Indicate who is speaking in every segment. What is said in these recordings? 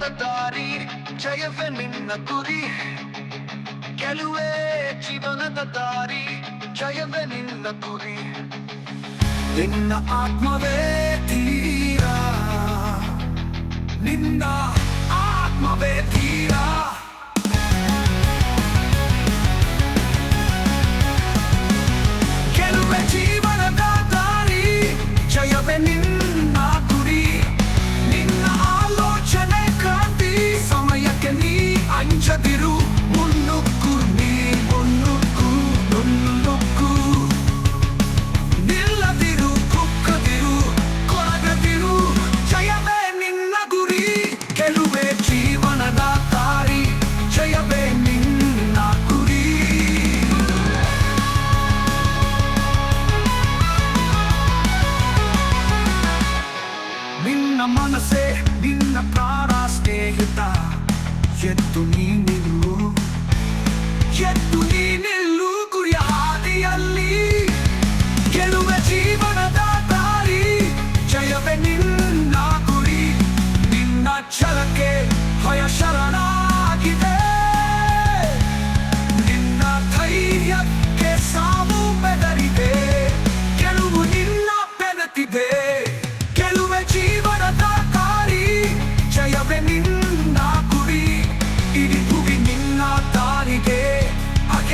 Speaker 1: ನಡೆದ ದಾರಿ ಜಯವೇ ನಿನ್ನ ಗುರಿ ಗೆಲುವೇ ಜೀವನದ ದಾರಿ ಜಯವೇ ನಿನ್ನ ಗುರಿ ನಿನ್ನ ಆತ್ಮವೇ ತೀರ ನಿನ್ನ ಆತ್ಮವೇ ತೀರ Shadiru.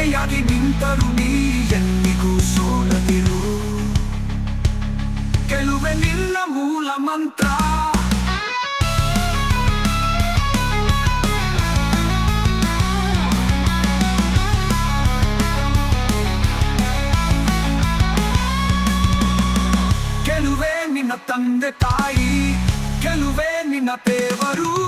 Speaker 1: ನೆಲೆಯಾಗಿ ನಿಂತರು ನೀ ಎಂದಿಗೂ ಸೋಲದಿರು. ಕೆಲವೇ ನಿನ್ನ ಮೂಲ ಮಂತ್ರ. ಕೆಲವೇ ನಿನ್ನ ತಂದೆ ತಾಯಿ ಕೆಲವೇ ನಿನ್ನ ದೇವರು.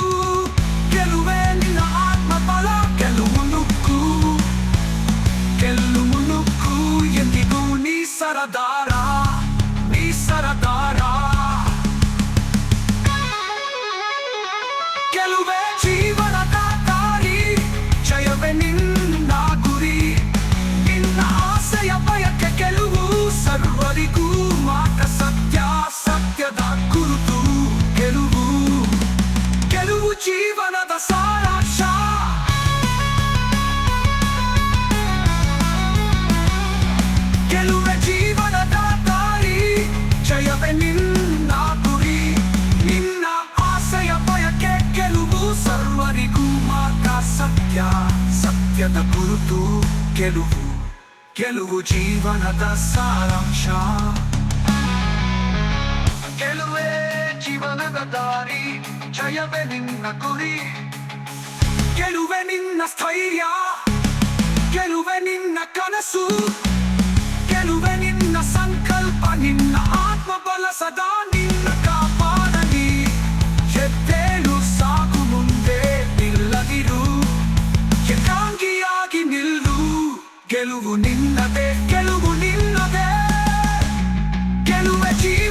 Speaker 1: ಸತ್ಯದ ಗುರುತು ಗೆಲುವು ಗೆಲುವು ಜೀವನದ ಸಾರಾಂಶ. ಗೆಲುವೇ ಜೀವನದ ದಾರಿ, ಜಯವೇ ನಿನ್ನ ಗುರಿ. ಗೆಲುವೆ ನಿನ್ನ ಸ್ಥೈರ್ಯ, ಗೆಲುವೆ ನಿನ್ನ ಕನಸು. ಗೆಲುವೆ ನಿನ್ನ ಸಂಕಲ್ಪ, ನಿನ್ನ ಆತ್ಮಬಲ ಸದಾ. ಗೆಲುವು ನಿನ್ನದೇ ಗೆಲುವು ನಿನ್ನದೇ ಗೆಲುವ ಜೀವ